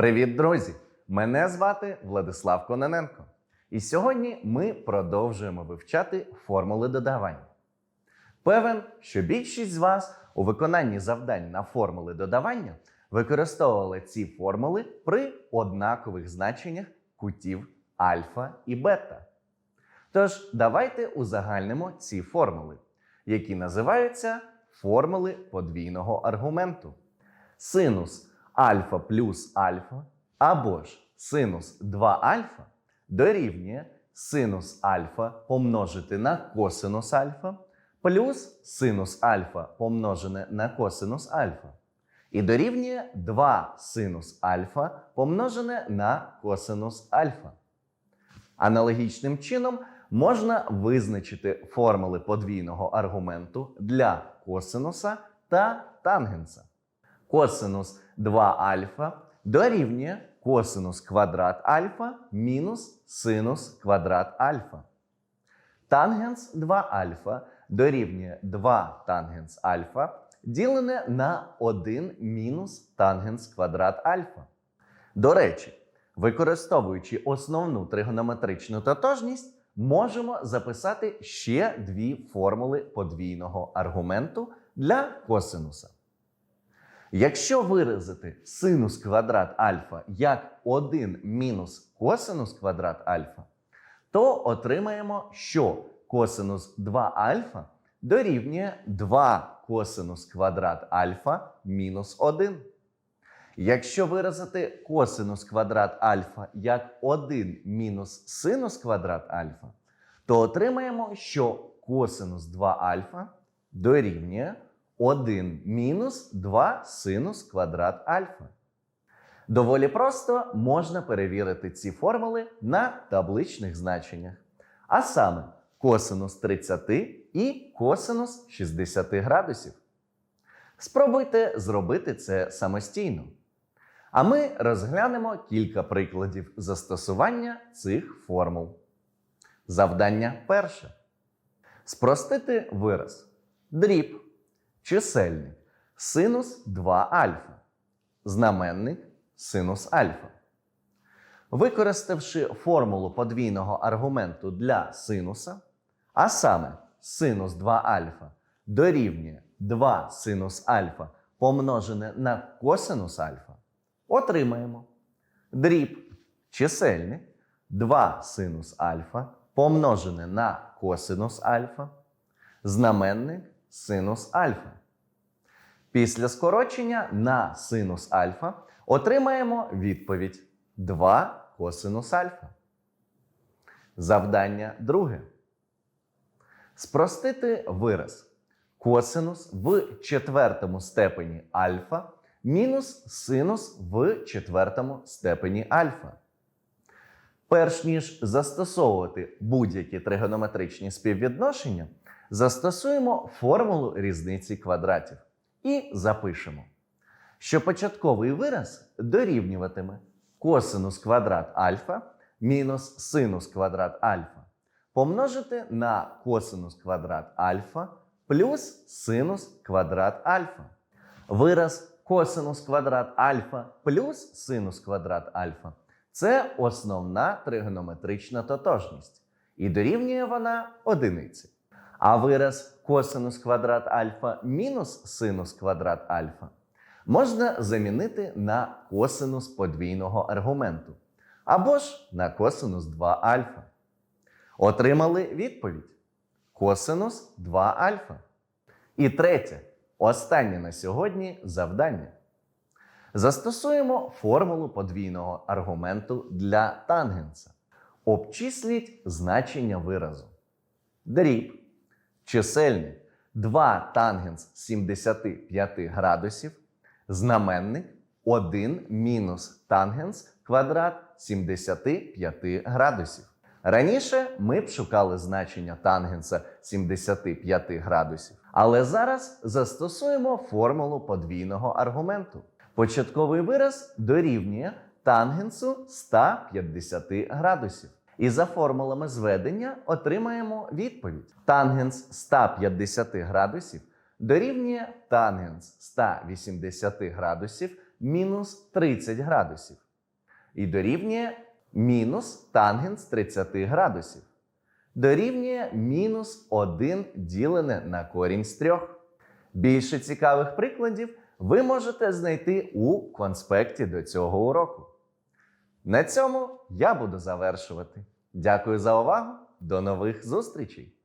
Привіт, друзі! Мене звати Владислав Кононенко. І сьогодні ми продовжуємо вивчати формули додавання. Певен, що більшість з вас у виконанні завдань на формули додавання використовували ці формули при однакових значеннях кутів альфа і бета. Тож давайте узагальнимо ці формули, які називаються формули подвійного аргументу. Синус альфа плюс альфа або ж синус 2 альфа дорівнює синус альфа помножити на косинус альфа плюс синус альфа помножене на косинус альфа. І дорівнює 2 синус альфа помножене на косинус альфа. Аналогічним чином можна визначити формули подвійного аргументу для косинуса та тангенса. Косинус 2 альфа дорівнює косинус квадрат альфа мінус синус квадрат альфа. Тангенс 2 альфа дорівнює 2 тангенс альфа ділене на 1 мінус тангенс квадрат альфа. До речі, використовуючи основну тригонометричну тотожність, можемо записати ще дві формули подвійного аргументу для косинуса. Якщо виразити синус квадрат альфа як 1 мінус косинус квадрат альфа, то отримаємо, що косинус 2 альфа дорівнює 2 косинус квадрат альфа мінус 1. Якщо виразити косинус квадрат альфа як 1 мінус синус квадрат альфа, то отримаємо, що косинус 2 альфа дорівнює 1 мінус 2 синус квадрат альфа. Доволі просто можна перевірити ці формули на табличних значеннях. А саме косинус 30 і косинус 60 градусів. Спробуйте зробити це самостійно. А ми розглянемо кілька прикладів застосування цих формул. Завдання перше. Спростити вираз. Дріб. Чисельник. Синус 2 альфа. Знаменник синус альфа. Використавши формулу подвійного аргументу для синуса, а саме синус 2 альфа дорівнює 2 синус альфа помножене на косинус альфа, отримаємо дріб чисельник 2 синус альфа помножене на косинус альфа, знаменник синус альфа. Після скорочення на синус альфа отримаємо відповідь 2 косинус альфа. Завдання друге. Спростити вираз косинус в четвертому степені альфа мінус синус в четвертому степені альфа. Перш ніж застосовувати будь-які тригонометричні співвідношення, застосуємо формулу різниці квадратів і запишемо, що початковий вираз дорівнюватиме косинус квадрат альфа мінус синус квадрат альфа помножити на косинус квадрат альфа плюс синус квадрат альфа. Вираз косинус квадрат альфа плюс синус квадрат альфа це основна тригонометрична тотожність. І дорівнює вона одиниці. А вираз косинус квадрат альфа мінус синус квадрат альфа можна замінити на косинус подвійного аргументу або ж на косинус 2 альфа. Отримали відповідь: косинус 2 альфа. І третє, останнє на сьогодні завдання. Застосуємо формулу подвійного аргументу для тангенса. Обчисліть значення виразу. Дріб. Чисельник 2 тангенс 75 градусів. Знаменник 1 мінус тангенс квадрат 75 градусів. Раніше ми б шукали значення тангенса 75 градусів, але зараз застосуємо формулу подвійного аргументу. Початковий вираз дорівнює тангенсу 150 градусів. І за формулами зведення отримаємо відповідь. Тангенс 150 градусів дорівнює тангенс 180 градусів мінус 30 градусів. і дорівнює мінус тангенс 30 градусів. Дорівнює мінус 1 ділене на корінь з 3. Більше цікавих прикладів ви можете знайти у конспекті до цього уроку. На цьому я буду завершувати. Дякую за увагу. До нових зустрічей!